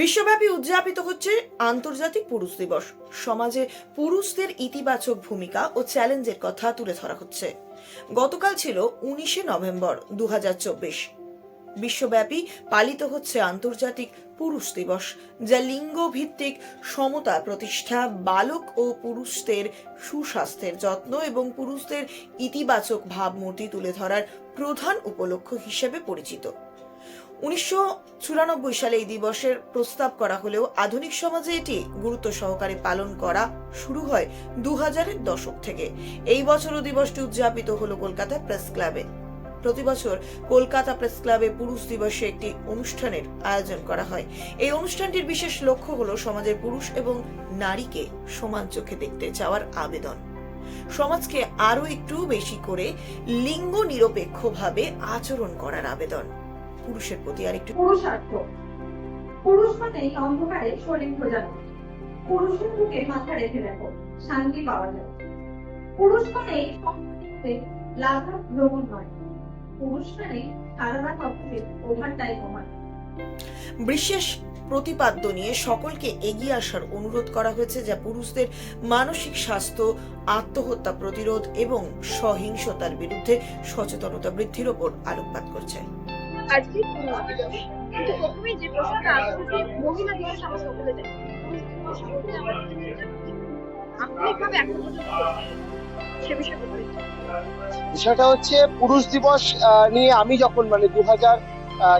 বিশ্বব্যাপী উদযাপিত হচ্ছে আন্তর্জাতিক পুরুষ দিবস। সমাজে পুরুষদের ইতিবাচক ভূমিকা ও চ্যালেঞ্জের কথা তুলে ধরা হচ্ছে। গতকাল ছিল উনিশে নভেম্বর দু বিশ্বব্যাপী পালিত হচ্ছে আন্তর্জাতিক পুরুষ দিবস, যা লিঙ্গ ভিত্তিক সমতা প্রতিষ্ঠা, বালক ও পুরুষদের সুস্বাস্থ্যের যত্ন এবং পুরুষদের ইতিবাচক ভাবমূর্তি তুলে ধরার প্রধান উপলক্ষ হিসেবে পরিচিত। উনিশশো চুরানব্বই সালে এই দিবসের প্রস্তাব করা হলেও আধুনিক সমাজে এটি গুরুত্ব সহকারে পালন করা শুরু হয় দু হাজারের দশক থেকে। এই বছরও দিবসটি উদযাপিত হলো কলকাতা প্রেস ক্লাবে। প্রতি বছর কলকাতা প্রেস ক্লাবে পুরুষ দিবসে একটি অনুষ্ঠানের আয়োজন করা হয়। এই অনুষ্ঠানটির বিশেষ লক্ষ্য হলো সমাজের পুরুষ এবং নারীকে সমান চোখে দেখতে চাওয়ার আবেদন। সমাজকে আরও একটু বেশি করে লিঙ্গ নিরপেক্ষভাবে আচরণ করার আবেদন। পুরুষের প্রতি আরেকটু পুরুষার্থ। পুরুষ মানেই অন্ধকারে শরীর খোঁজানো পুরুষের বুকে মাথা রেখে দেখো শান্তি পাওয়া যায়। পুরুষ মানেই ভ্রমণ নয় পুরুষ মানেই সারা রাত অফিসে ওভার টাইম বিশেষ প্রতিপাদ্য নিয়ে সকলকে এগিয়ে আসার অনুরোধ করা হয়েছে যা পুরুষদের মানসিক স্বাস্থ্য আত্মহত্যা প্রতিরোধ এবং সহিংসতার বিরুদ্ধে সচেতনতা বৃদ্ধির ওপর আলোকপাত করছে। আজকে কিন্তু প্রথমেই যে প্রশ্নটা আসছে মহিলা দিবস আমরা সকলে জানি এখন পর্যন্ত। বিষয়টা হচ্ছে পুরুষ দিবস নিয়ে আমি যখন মানে দু হাজার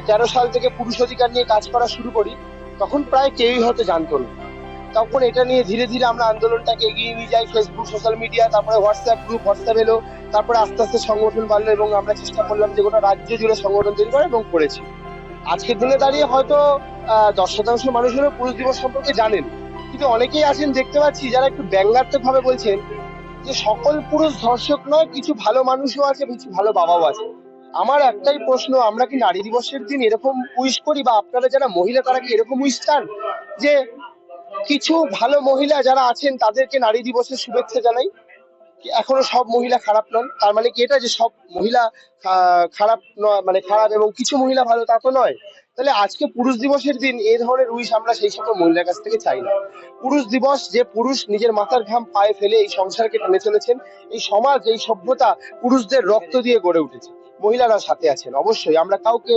তেরো সাল থেকে পুরুষ অধিকার নিয়ে কাজ করা শুরু করি, তখন প্রায় কেউই হয়তো জানতো না। তখন এটা নিয়ে ধীরে ধীরে আমরা আন্দোলনটাকে এগিয়ে নিয়ে যাই ফেসবুক সোশ্যাল মিডিয়া তারপরে হোয়াটসঅ্যাপ গ্রুপ হোয়াটসঅ্যাপ এলো। তারপরে আস্তে আস্তে সংগঠন বাড়লো এবং আমরা চেষ্টা করলাম যে গোটা রাজ্য জুড়ে সংগঠন তৈরি করা এবং করেছি। আজকের দিনে দাঁড়িয়ে হয়তো দশ শতাংশ মানুষ হলেও পুরুষ দিবস সম্পর্কে জানেন। কিন্তু অনেকেই আছেন, দেখতে পাচ্ছি, যারা একটু ব্যঙ্গাত্মক ভাবে বলছেন যে সকল পুরুষ ধর্ষক নয়, কিছু ভালো মানুষও আছে, কিছু ভালো বাবাও আছে। আমার একটাই প্রশ্ন, আমরা কি নারী দিবসের দিন এরকম উইশ করি বা আপনারা যারা মহিলা, তারা কি এরকম উইশ চান? যে কিছু ভালো মহিলা যারা আছেন, তাদেরকে নারী দিবসের শুভেচ্ছা জানাই। এখনও সব মহিলা খারাপ নন? তার মানে কি এটা যে সব মহিলা খারাপ মানে খারাপ এবং কিছু মহিলা ভালো তা তো নয়। তাহলে আজকে পুরুষ দিবসের দিন এই ধরনের উইশ আমরা সেই সকল মহিলার কাছ থেকে চাই না। পুরুষ দিবস যে পুরুষ নিজের মাথার ঘাম পায়ে ফেলে এই সংসারকে টেনে চলেছেন, এই সমাজ, এই সভ্যতা পুরুষদের রক্ত দিয়ে গড়ে উঠেছে। মহিলারা সাথে আছেন, অবশ্যই। আমরা কাউকে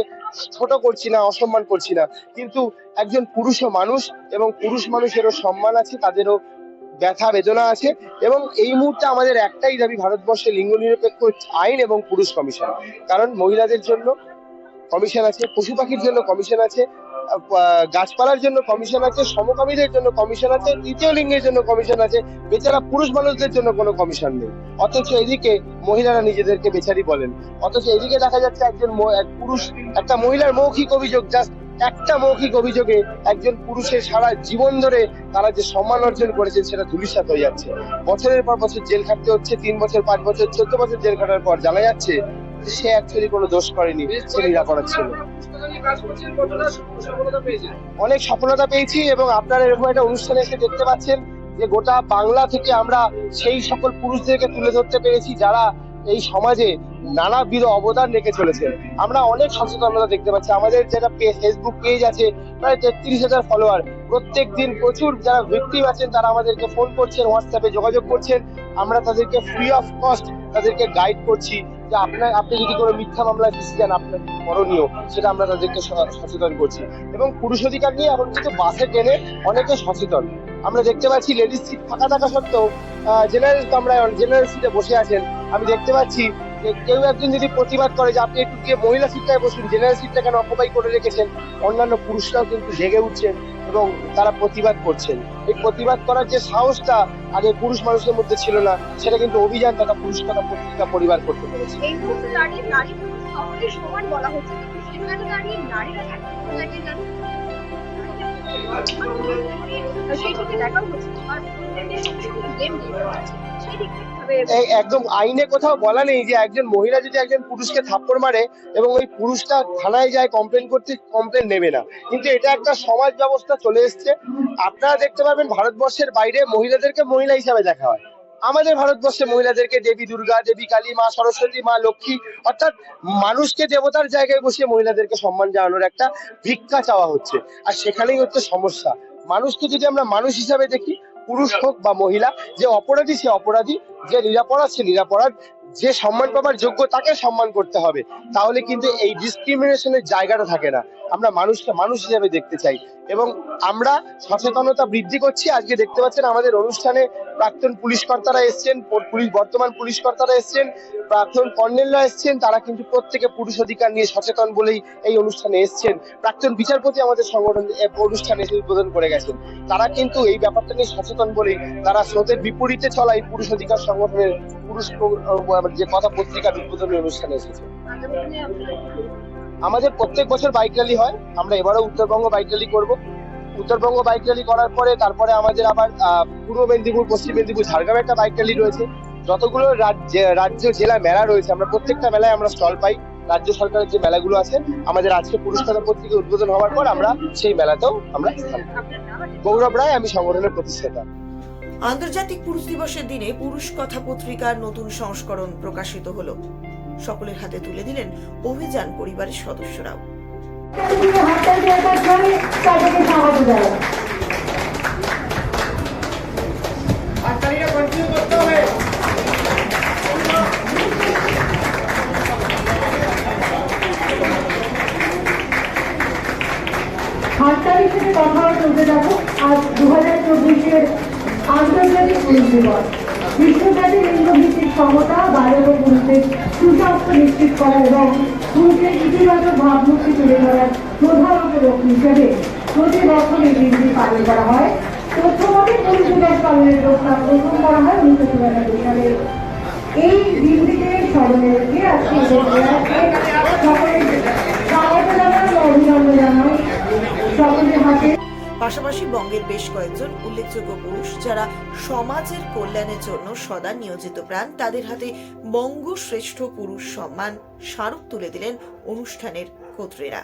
ছোট করছি না, অসম্মান করছি না। কিন্তু একজন পুরুষও মানুষ এবং পুরুষ মানুষেরও সম্মান আছে, তাদেরও ব্যথা বেদনা আছে এবং এই মুহূর্তে আমাদের একটাই দাবি ভারতবর্ষে লিঙ্গ নিরপেক্ষ আইন এবং পুরুষ কমিশন। কারণ মহিলাদের জন্য কমিশন আছে, পশু পাখির জন্য কমিশন আছে গাছপালার জন্য কমিশন আছে, সমকামীদের জন্য কমিশন আছে, তৃতীয় লিঙ্গের জন্য কমিশন আছে, বেচারা পুরুষ মানুষদের জন্য কোনো কমিশন নেই। অথচ এদিকে মহিলারা নিজেদেরকে বেচারি বলেন। অথচ এদিকে দেখা যাচ্ছে একজন এক পুরুষ, একটা মহিলার মৌখিক অভিযোগ, জাস্ট একটা মৌখিক অভিযোগে একজন পুরুষের সারা জীবন ধরে তারা যে সম্মান অর্জন করেছেন সেটা ধূলিসাৎ হয়ে যাচ্ছে। বছরের পর বছর জেল খাটতে হচ্ছে, তিন বছর, পাঁচ বছর, চোদ্দ বছর জেল খাটার পর জানা যাচ্ছে সে অ্যাকচুয়ালি কোনো দোষ করেনি, সে নিরাপরাধ ছিল অনেক সফলতা পেয়েছি এবং আপনারা এরকম একটা অনুষ্ঠানে এসে দেখতে পাচ্ছেন যে গোটা বাংলা থেকে আমরা সেই সকল পুরুষদেরকে তুলে ধরতে পেরেছি যারা এই সমাজে নানাবিধ অবদান রেখে চলেছেন আমরা অনেক সচেতনতা দেখতে পাচ্ছি। আমাদের যেটা ফেসবুক পেজ আছে, প্রায় তেত্রিশ হাজার ফলোয়ার প্রত্যেক দিন প্রচুর যারা ভিক্টিম আছেন, তারা আমাদেরকে ফোন করছেন হোয়াটসঅ্যাপে যোগাযোগ করছেন। আমরা তাদেরকে ফ্রি অফ কস্ট তাদেরকে গাইড করছি যে আপনার আপনি যদি কোনো মিথ্যা মামলায় ফেসে যান আপনার করণীয়। সেটা আমরা তাদেরকে সচেতন করছি। এবং পুরুষ অধিকার নিয়ে এখন কিন্তু বাসে ট্রেনে অনেকে সচেতন। আমরা দেখতে পাচ্ছি লেডিস সিট ফাঁকা থাকা সত্ত্বেও জেনারেল কামরায় জেনারেল সিটে বসে আছেন। আমি দেখতে পাচ্ছি যে কেউ একজন যদি প্রতিবাদ করে যে আপনি একটু গিয়ে মহিলা সিটটায় বসুন জেনারেল সিটটা কেন অকুপাই করে রেখেছেন? অন্যান্য পুরুষরাও কিন্তু জেগে উঠছেন এবং তারা প্রতিবাদ করছেন। এই প্রতিবাদ করার যে সাহসটা আগে পুরুষ মানুষের মধ্যে ছিল না, সেটা কিন্তু অভিযান তথা পুরুষ তথা পত্রিকা পরিবার করতে পেরেছে। এই মুহূর্তে দাঁড়িয়ে নারী পুরুষ সমান বলা হচ্ছে সেখানে দাঁড়িয়ে নারীরা একদম আইনে কোথাও বলা নেই যে একজন মহিলা যদি একজন পুরুষকে থাপ্পড় মারে এবং ওই পুরুষটা থানায় যায় কমপ্লেন করতে কমপ্লেন নেবে না। কিন্তু এটা একটা সমাজ ব্যবস্থা চলে এসছে। আপনারা দেখতে পাবেন ভারতবর্ষের বাইরে মহিলাদেরকে মহিলা হিসাবে দেখা হয়। আমাদের ভারতবর্ষে মহিলাদেরকে দেবী দুর্গা, দেবী কালী, মা সরস্বতী, মা লক্ষ্মী, অর্থাৎ মানুষকে দেবতার জায়গায় বসিয়ে মহিলাদেরকে সম্মান জানানোর একটা ভিক্ষা চাওয়া হচ্ছে। আর সেখানেই হচ্ছে সমস্যা। মানুষকে যদি আমরা মানুষ হিসাবে দেখি, পুরুষ হোক বা মহিলা, যে অপরাধী সে অপরাধী, যে নিরাপরাধ সে নিরাপরাধ যে সম্মান পাবার যোগ্য তাকে সম্মান করতে হবে। তাহলে কিন্তু এই ডিসক্রিমিনেশনের জায়গাটা থাকে না। আমরা মানুষকে মানুষ হিসেবে দেখতে চাই। এবং আমরা সচেতনতা বৃদ্ধি করছি। আজকে দেখতে পাচ্ছেন আমাদের অনুষ্ঠানে প্রাক্তন পুলিশ কর্তারা এসছেন পুলিশ, বর্তমান পুলিশ কর্তারা এসছেন, প্রাক্তন কর্নেলরা এসছেন, তারা কিন্তু প্রত্যেকে পুরুষ অধিকার নিয়ে সচেতন বলেই এই অনুষ্ঠানে এসছেন। প্রাক্তন বিচারপতি আমাদের সংগঠন অনুষ্ঠানে এসে উদ্বোধন করে গেছেন। তারা কিন্তু এই ব্যাপারটা নিয়ে সচেতন বলেই তারা স্রোতের বিপরীতে চলা এই পুরুষ অধিকার সংগঠনের পুরুষ যে কথা পত্রিকার উদ্বোধনী অনুষ্ঠানে এসেছে? আমাদের প্রত্যেক বছর বাইক র্যালি হয়। আমরা এবারও উত্তরবঙ্গ বাইক র্যালি করব। উত্তরবঙ্গ বাইক র্যালি করার পরে তারপরে আমাদের আবার পূর্ব মেদিনীপুর, পশ্চিম মেদিনীপুর, ঝাড়গ্রামে একটা বাইক র্যালি রয়েছে। যতগুলো রাজ্য জেলা মেলা রয়েছে, আমরা প্রত্যেকটা মেলায় আমরা স্টল পাই। রাজ্য সরকারের যে মেলাগুলো আছে, আমাদের আজকে পুরস্কার পত্রিকা উদ্বোধন হওয়ার পর আমরা সেই মেলাতেও আমরা গৌরব রায়, আমি সংগঠনের প্রতিষ্ঠাতা। আন্তর্জাতিক পুরুষ দিবসের দিনে পুরুষ কথা পত্রিকার নতুন সংস্করণ প্রকাশিত হলো। সকলের হাতে তুলে দিলেন অভিযান পরিবারের সদস্যরাও। থেকে কথা চলতে যাব। দু হাজার চব্বিশের পুলিশ দিবস বিশ্বব্যাপী লিঙ্গভিত্তিক সমতা বায়ু ও সুস্বাস্থ্য নিশ্চিত করা এবং পুরুষের ইতিবাচক ভাবমূর্তি তুলে ধরার প্রধান উপলক্ষ হিসেবে প্রতি বছর এই দিনটি পালন করা হয় তথ্যমতে পুলিশ দিবস পালনের প্রস্তাব প্রথম করা হয় উনিশশো চুরানব্বই সালে এই দিনটিকে স্মরণে রেখে আজকে পাশাপাশি বঙ্গের বেশ কয়েকজন উল্লেখযোগ্য পুরুষ যারা সমাজের কল্যাণের জন্য সদা নিয়োজিত প্রাণ তাদের হাতে বঙ্গ শ্রেষ্ঠ পুরুষ সম্মান স্মারক তুলে দিলেন অনুষ্ঠানের কর্ত্রীরা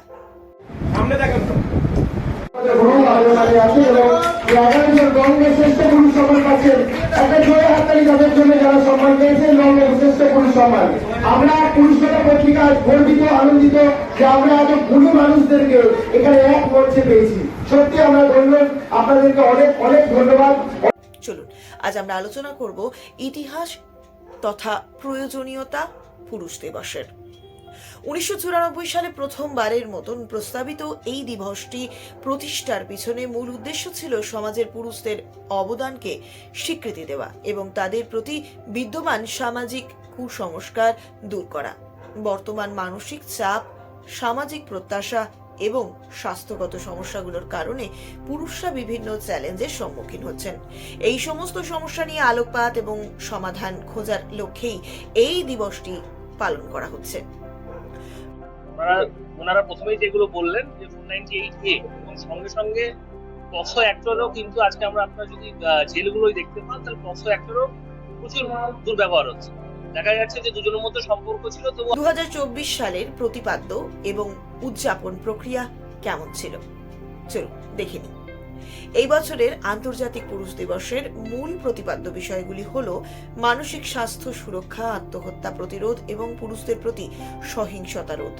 পুরুষ পুরুষ সম্মান আমরা পুরুষতা পত্রিকায় গর্বিত আনন্দিত চলুন, আজ আমরা আলোচনা করব ইতিহাস তথা প্রয়োজনীয়তা পুরুষ দিবসের। উনিশশো চুরানব্বই সালে প্রথমবারের মতন প্রস্তাবিত এই দিবসটি প্রতিষ্ঠার পিছনে মূল উদ্দেশ্য ছিল সমাজের পুরুষদের অবদানকে স্বীকৃতি দেওয়া এবং তাদের প্রতি বিদ্যমান সামাজিক কুসংস্কার দূর করা। বর্তমান মানসিক চাপ সামাজিক প্রত্যাশা এবং স্বাস্থ্যগত সমস্যাগুলোর কারণে পুরুষরা বিভিন্ন চ্যালেঞ্জের সম্মুখীন হচ্ছেন। এই সমস্ত সমস্যা নিয়ে আলোকপাত এবং সমাধান খোঁজার লক্ষ্যেই এই দিবসটি পালন করা হচ্ছে। ওনারা প্রথমেই যেগুলো বললেন যে সঙ্গে সঙ্গে পক্সো অ্যাক্টরও কিন্তু আজকে আমরা আপনারা যদি জেলগুলোই দেখতে পান, তাহলে পক্সো অ্যাক্টরও প্রচুর দুর্ব্যবহার হচ্ছে। দেখা যাচ্ছে যে দুজনের মধ্যে সম্পর্ক ছিল তো দু হাজার চব্বিশ সালের প্রতিপাদ্য এবং উদযাপন প্রক্রিয়া কেমন ছিল? চলুন, দেখে নিই। এই বছরের আন্তর্জাতিক পুরুষ দিবসের মূল প্রতিপাদ্য বিষয়গুলি হল মানসিক স্বাস্থ্য সুরক্ষা, আত্মহত্যা প্রতিরোধ এবং পুরুষদের প্রতি সহিংসতা রোধ।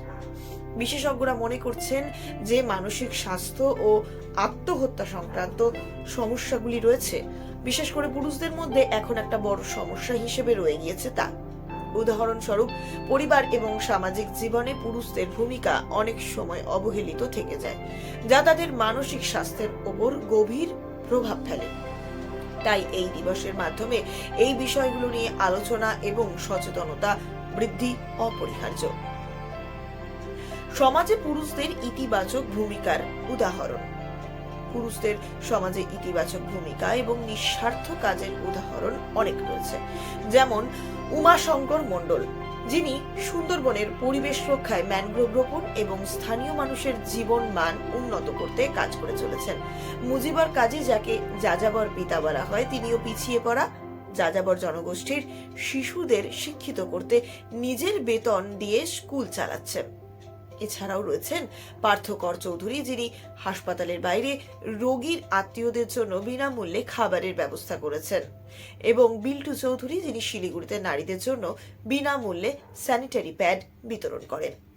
বিশেষজ্ঞরা মনে করছেন যে মানসিক স্বাস্থ্য ও আত্মহত্যা সংক্রান্ত সমস্যাগুলি রয়েছে। বিশেষ করে পুরুষদের মধ্যে এখন একটা বড় সমস্যা হিসেবে রয়ে গিয়েছে তা। উদাহরণস্বরূপ, পরিবার এবং সামাজিক জীবনে পুরুষদের ভূমিকা অনেক সময় অবহেলিত থেকে যায়, যা তাদের মানসিক স্বাস্থ্যের ওপর গভীর প্রভাব ফেলে। তাই এই দিবসের মাধ্যমে এই বিষয়গুলো নিয়ে আলোচনা এবং সচেতনতা বৃদ্ধি অপরিহার্য। সমাজে পুরুষদের ইতিবাচক ভূমিকার উদাহরণ। পুরুষদের সমাজে ইতিবাচক ভূমিকা এবং নিঃস্বার্থ কাজের উদাহরণ অনেক রয়েছে। যেমন উমাশঙ্কর মণ্ডল, যিনি সুন্দরবনের পরিবেশ রক্ষায় ম্যানগ্রোভ রোপণ এবং স্থানীয় মানুষের জীবন মান উন্নত করতে কাজ করে চলেছেন। মুজিবর কাজে যাকে যাযাবর পিতা বলা হয়, তিনিও পিছিয়ে পড়া। যাযাবর জনগোষ্ঠীর শিশুদের শিক্ষিত করতে নিজের বেতন দিয়ে স্কুল চালাচ্ছেন। এছাড়াও রয়েছেন পার্থকর চৌধুরী, যিনি হাসপাতালের বাইরে রোগীর আত্মীয়দের জন্য বিনামূল্যে খাবারের ব্যবস্থা করেছেন। এবং বিল্টু চৌধুরী, যিনি শিলিগুড়িতে নারীদের জন্য বিনামূল্যে স্যানিটারি প্যাড বিতরণ করেন।